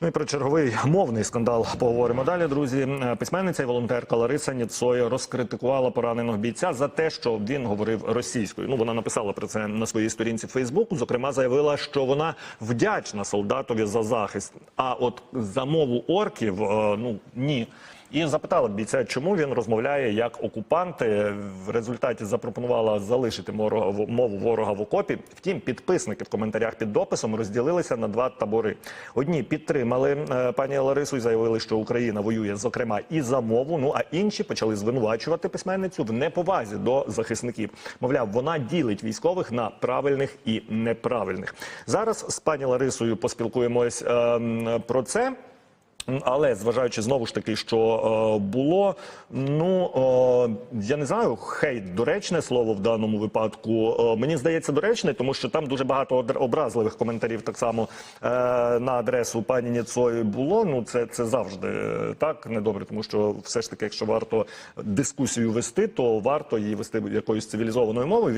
Ну і про черговий мовний скандал поговоримо далі. Друзі, Е, письменниця і волонтерка Лариса Ніцоя розкритикувала пораненого бійця за те, що він говорив російською. Ну вона написала про це на своїй сторінці Фейсбуку. Зокрема, заявила, що вона вдячна солдатові за захист. А от за мову орків, е, ну ні. І запитала бійця, чому він розмовляє як окупанти. В результаті запропонувала залишити мову ворога в окопі. Втім, підписники в коментарях під дописом розділилися на два табори. Одні підтримали е, пані Ларису і заявили, що Україна воює зокрема і за мову. Ну а інші почали звинувачувати письменницю в неповазі до захисників. Мовляв, вона ділить військових на правильних і неправильних. Зараз з пані Ларисою поспілкуємось е, про це. Але зважаючи знову ж таки, що е, було, ну е, я не знаю, хейт доречне слово в даному випадку. Е, мені здається, доречне, тому що там дуже багато образливих коментарів так само на адресу пані Ніцої було. Ну це, це завжди так недобре, тому що все ж таки, якщо варто дискусію вести, то варто її вести якоюсь цивілізованою мовою.